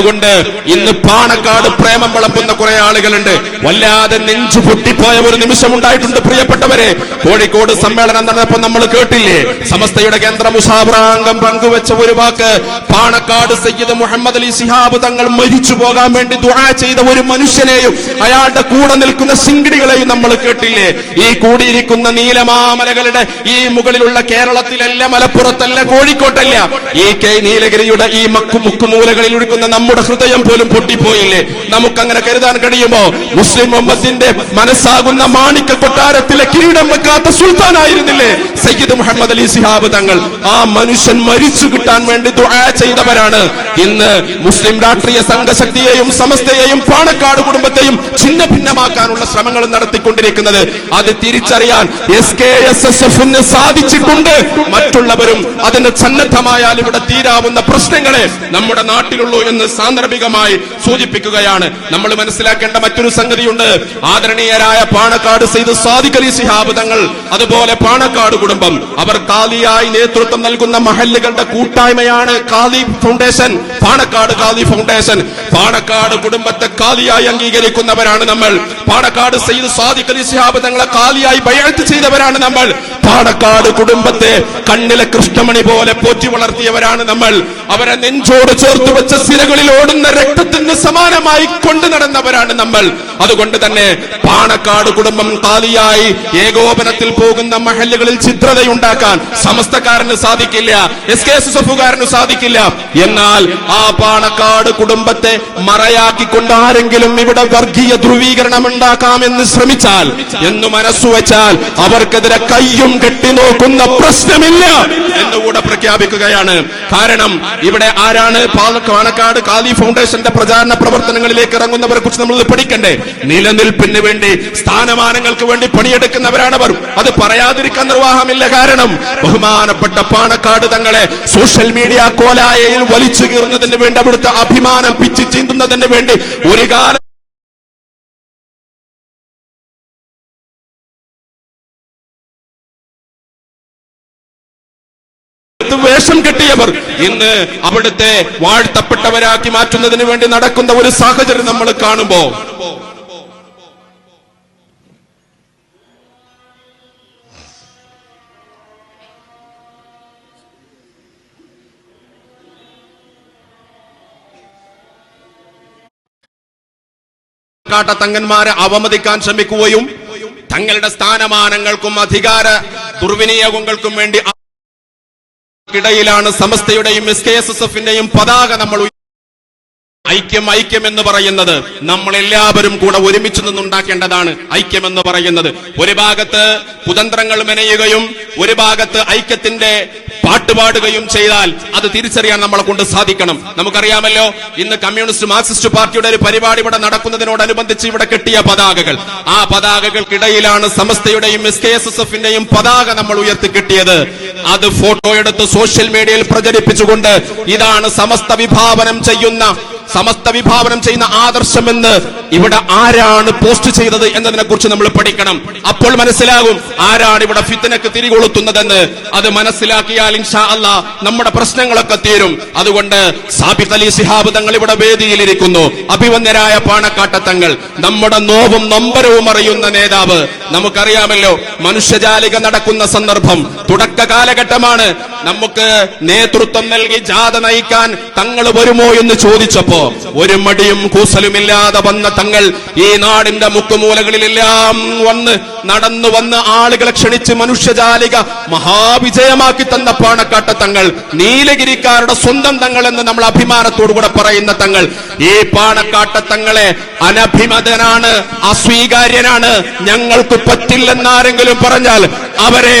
അതുകൊണ്ട് ഇന്ന് പാണക്കാട് പ്രേമം വിളമ്പുന്ന കുറെ ആളുകളുണ്ട്. വല്ലാതെ നെഞ്ചു പൊട്ടിപ്പോയ ഒരു നിമിഷം ഉണ്ടായിട്ടുണ്ട് പ്രിയപ്പെട്ടവരെ. കോഴിക്കോട് സമ്മേളനം നടന്നപ്പോൾ നമ്മൾ കേട്ടില്ലേ? സമസ്തയുടെ കേന്ദ്ര മുസാബ്രാംഗം പങ്കുവെച്ച ഒരു വാക്ക് പാണക്കാട് സയ്യിദ് മുഹമ്മദ് അലി സിഹാബ് തങ്ങൾ മരിച്ചു പോകാൻ വേണ്ടി ദുആ ചെയ്ത ഒരു മനുഷ്യനെയും അയാളുടെ കൂടെ നിൽക്കുന്ന സിംഗിടികളെയും നമ്മൾ കേട്ടില്ലേ? ഈ കൂടിയിരിക്കുന്ന നീലമാമലകളുടെ ഈ മുകളിലുള്ള കേരളത്തിലല്ല മലപ്പുറത്തല്ല കോഴിക്കോട്ടല്ല. ഈ കെ നീലഗിരിയുടെ ഈ മക്കു മുക്കുമൂലകളിൽ ഒഴുക്കുന്ന നമ്മുടെ ഹൃദയം പോലും പൊട്ടിപ്പോയില്ലേ? നമുക്കങ്ങനെ കരുതാൻ കഴിയുമോ? മുസ്ലിം മുഹമ്മദിന്റെ മനസ്സാകുന്ന മാണിക്ക കൊട്ടാരത്തിലെ കിരീടം വെക്കാത്ത സുൽത്താൻ ആയിരുന്നില്ലേ സയ്യിദ് മുഹമ്മദ് അലി സിഹാബ് തങ്ങൾ. ആ മനുഷ്യൻ മരിച്ചു കിട്ടാൻ വേണ്ടി ദുആ ചെയ്തവരാണ്. ഇന്ന് മുസ്ലിം രാഷ്ട്രീയ സംഘശക്തിയെയും സമസ്തയെയും പാണക്കാട് കുടുംബത്തെയും ഛിന്ന ഭിന്നമാക്കാനുള്ള ശ്രമങ്ങൾ നടത്തിക്കൊണ്ടിരിക്കുന്നത്. അത് തിരിച്ചറിയാൻ എസ് കെ എസ് എസ് എഫിന് സാധിച്ചിട്ടുണ്ട്. മറ്റുള്ളവരും അതിന് സന്നദ്ധമായാൽ ഇവിടെ തീരാവുന്ന പ്രശ്നങ്ങളെ നമ്മുടെ നാട്ടിലുള്ളൂ എന്ന് സാന്ദർഭികമായി സൂചിപ്പിക്കുകയാണ്. നമ്മൾ മനസ്സിലാക്കേണ്ട മറ്റൊരു സംഗതിയുണ്ട്. ആദരണീയരായ പാണക്കാട് സെയ്ത് സാദിഖലി സിഹാബ് തങ്ങൾ അതുപോലെ പാണക്കാട് കുടുംബം അവർ കാലിയായി നേതൃത്വം നൽകുന്ന മഹല്ലുകളുടെ കൂട്ടായ്മയാണ് കാലി ഫൗണ്ടേഷൻ പാണക്കാട് കാലി ഫൗണ്ടേഷൻ. പാണക്കാട് കുടുംബത്തെ കാലിയായി അംഗീകരിക്കുന്നവരാണ് നമ്മൾ. പാണക്കാട് സയ്യിദ് സാദിഖ് അലി ശിഹാബ് തങ്ങളെ കാലിയായി ബയഴ്ത്ത് ചെയ്തവരാണ് നമ്മൾ. പാണക്കാട് കുടുംബത്തെ കണ്ണിലെ കൃഷ്ണമണി പോലെ പോറ്റി വളർത്തിയവരാണ് നമ്മൾ. അവരെ നെഞ്ചോട് ചേർത്ത് വെച്ച സിരകളിൽ ഓടുന്ന രക്തത്തിന് സമാനമായി കൊണ്ടു നടന്നവരാണ് നമ്മൾ. അതുകൊണ്ട് തന്നെ പാണക്കാട് കുടുംബം കാലിയായി ഏകോപനത്തിൽ പോകുന്ന മഹല്ലുകളിൽ ചിത്രതയുണ്ടാക്കാൻ സമസ്തക്കാരന് സാധിക്കില്ല എസ് കെ എസ് എഫുകാരന് സാധിക്കില്ല. എന്നാൽ ആ പാണക്കാട് കുടുംബത്തെ മറയാക്കിക്കൊണ്ട് ആരെങ്കിലും ഇവിടെ വർഗീയ ധ്രുവീകരണം ഉണ്ടാക്കാമെന്ന് ശ്രമിച്ചാൽ എന്ന് മനസ്സുവെച്ചാൽ അവർക്കെതിരെ കയ്യും കെട്ടി നോക്കുന്ന പ്രശ്നമില്ല. എന്നുകൂടെ പ്രഖ്യാപിക്കുകയാണ്. കാരണം ഇവിടെ ആരാണ് പാണക്കാട് കാലി ഫൗണ്ടേഷന്റെ പ്രചാരണ പ്രവർത്തനങ്ങളിലേക്ക് ഇറങ്ങുന്നവരെ കുറിച്ച് നമ്മൾ പഠിക്കണ്ടേ? നിലനിൽപ്പിന് വേണ്ടി സ്ഥാനമാനങ്ങൾക്ക് വേണ്ടി പണിയെടുക്കുന്നവരാണവർ അത് പറയാതിരിക്കാൻ നിർവാഹമില്ല. കാരണം ബഹുമാനപ്പെട്ട പാണക്കാട് തങ്ങളെ സോഷ്യൽ മീഡിയ കോലായയിൽ വലിച്ചു കീറുന്നതിന് വേണ്ടി അവിടുത്തെ അഭിമാനം പിച്ചു ചീന്തുന്നതിന് വേണ്ടി ഒരു കാലം വേഷം കിട്ടിയവർ. ഇന്ന് അവിടുത്തെ വാഴ്ത്തപ്പെട്ടവരാക്കി മാറ്റുന്നതിന് വേണ്ടി നടക്കുന്ന ഒരു സാഹചര്യം നമ്മൾ കാണുമ്പോ കാട്ട തങ്ങന്മാരെ അവമതിക്കാൻ ശ്രമിക്കുകയും തങ്ങളുടെ സ്ഥാനമാനങ്ങൾക്കും അധികാര ദുർവിനിയോഗങ്ങൾക്കും വേണ്ടി ഇടയിലാണ് സമസ്തയുടെയും എസ് കെ എസ് എസ് എഫിന്റെയും പതാക നമ്മൾ ഐക്യം ഐക്യം എന്ന് പറയുന്നത് നമ്മൾ എല്ലാവരും കൂടെ ഒരുമിച്ച് നിന്നുണ്ടാക്കേണ്ടതാണ് ഐക്യം എന്ന് പറയുന്നത്. ഒരു ഭാഗത്ത് കുതന്ത്രങ്ങൾ മെനയുകയും ഒരു ഭാഗത്ത് ഐക്യത്തിന്റെ പാട്ടുപാടുകയും ചെയ്താൽ അത് തിരിച്ചറിയാൻ നമ്മളെ കൊണ്ട് സാധിക്കണം. നമുക്കറിയാമല്ലോ ഇന്ന് കമ്മ്യൂണിസ്റ്റ് മാർക്സിസ്റ്റ് പാർട്ടിയുടെ ഒരു പരിപാടി ഇവിടെ നടക്കുന്നതിനോടനുബന്ധിച്ച് ഇവിടെ കെട്ടിയ പതാകകൾ. ആ പതാകകൾക്കിടയിലാണ് സമസ്തയുടെയും എസ് കെ എസ് എസ് എഫിന്റെയും പതാക നമ്മൾ ഉയർത്തി കിട്ടിയത്. അത് ഫോട്ടോ എടുത്ത് സോഷ്യൽ മീഡിയയിൽ പ്രചരിപ്പിച്ചുകൊണ്ട് ഇതാണ് സമസ്ത വിഭാവനം ചെയ്യുന്ന സമസ്ത വിഭാവനം ചെയ്യുന്ന ആദർശമെന്ന് ഇവിടെ ആരാണ് പോസ്റ്റ് ചെയ്തത് എന്നതിനെ കുറിച്ച് നമ്മൾ പഠിക്കണം. അപ്പോൾ മനസ്സിലാകും ആരാണ് ഇവിടെ ഫിത്തനക്ക് തിരികൊളുത്തുന്നതെന്ന്. അത് മനസ്സിലാക്കിയാൽ ഇൻഷാ അല്ലാ നമ്മുടെ പ്രശ്നങ്ങളൊക്കെ തീരും. അതുകൊണ്ട് സാബിത് അലി സിഹാബ് തങ്ങൾ ഇവിടെ വേദിയിലിരിക്കുന്നു. അഭിവന്യരായ പാണക്കാട്ടത്തങ്ങൾ. നമ്മുടെ നോവും നൊമ്പരവും അറിയുന്ന നേതാവ്. നമുക്കറിയാമല്ലോ മനുഷ്യജാലിക നടക്കുന്ന സന്ദർഭം. തുടക്ക കാലഘട്ടമാണ്. നമുക്ക് നേതൃത്വം നൽകി ജാഥ നയിക്കാൻ തങ്ങൾ വരുമോ എന്ന് ചോദിച്ചപ്പോ ഒരു മടിയും കൂസലുമില്ലാതെ വന്ന തങ്ങൾ ഈ നാടിന്റെ മുക്കുമൂലകളിലെല്ലാം വന്ന് നടന്നു വന്ന് ആളുകളെ ക്ഷണിച്ച് മനുഷ്യജാലിക മഹാവിജയമാക്കി തന്ന പാണക്കാട്ട തങ്ങൾ നീലഗിരിക്കാരുടെ സ്വന്തം തങ്ങൾ എന്ന് നമ്മൾ അഭിമാനത്തോടുകൂടെ പറയുന്ന തങ്ങൾ. ഈ പാണക്കാട്ട തങ്ങളെ അനഭിമതനാണ് അസ്വീകാര്യനാണ്. ഞങ്ങൾക്ക് പറ്റില്ലെന്നാരെങ്കിലും പറഞ്ഞാൽ അവരെ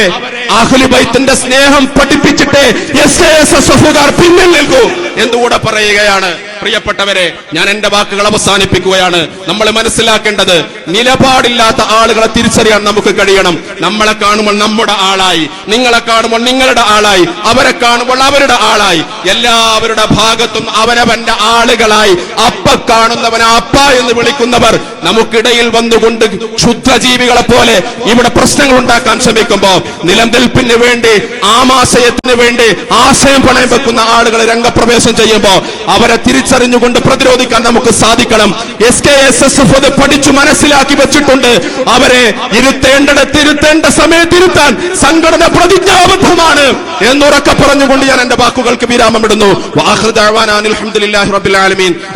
അഹ്ലുബൈത്തിന്റെ സ്നേഹം പഠിപ്പിച്ചിട്ട് എസ് എസ് എസ് എഫുകാർ പിന്നിൽ നിൽക്കൂ എന്നുകൂടെ പറയുകയാണ് പ്രിയപ്പെട്ടവരെ ഞാൻ എന്റെ വാക്കുകൾ അവസാനിപ്പിക്കുകയാണ്. നമ്മൾ മനസ്സിലാക്കേണ്ടത് നിലപാടില്ലാത്ത ആളുകളെ തിരിച്ചറിയാൻ നമുക്ക് കഴിയണം. നമ്മളെ കാണുമ്പോൾ നമ്മുടെ ആളായി നിങ്ങളെ കാണുമ്പോൾ നിങ്ങളുടെ ആളായി അവരെ കാണുമ്പോൾ അവരുടെ ആളായി. എല്ലാവരുടെ ഭാഗത്തും അവനവന്റെ ആളുകളായി. അപ്പ കാണുന്നവൻ അപ്പ എന്ന് വിളിക്കുന്നവർ നമുക്കിടയിൽ വന്നുകൊണ്ട് ക്ഷുദ്രജീവികളെ പോലെ ഇവിടെ പ്രശ്നങ്ങൾ ഉണ്ടാക്കാൻ ശ്രമിക്കുമ്പോൾ നിലനിൽപ്പിന് വേണ്ടി ആമാശയത്തിന് വേണ്ടി ആശയം പണയം വെക്കുന്ന ആളുകൾ രംഗപ്രവേശം ചെയ്യുമ്പോൾ അവരെ തിരിച്ചറിയാൻ തിരിച്ചറിഞ്ഞുകൊണ്ട് പ്രതിരോധിക്കാൻ നമുക്ക് സാധിക്കണം. S K S S F അത് പഠിച്ചു മനസ്സിലാക്കി വെച്ചിട്ടുണ്ട്. അവരെ ഇരുത്തേണ്ടത് ഇരുത്തേണ്ട സമയത്ത് ഇരുത്താൻ സംഘടന പ്രതിജ്ഞാബദ്ധമാണ് എന്നുറക്കെ പറഞ്ഞുകൊണ്ട് ഞാൻ എന്റെ വാക്കുകൾക്ക് വിരാമമിടുന്നു.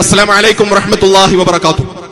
അസ്സലാമലൈക്കും വറഹമത്തല്ലാഹി വബർക്കാത്തു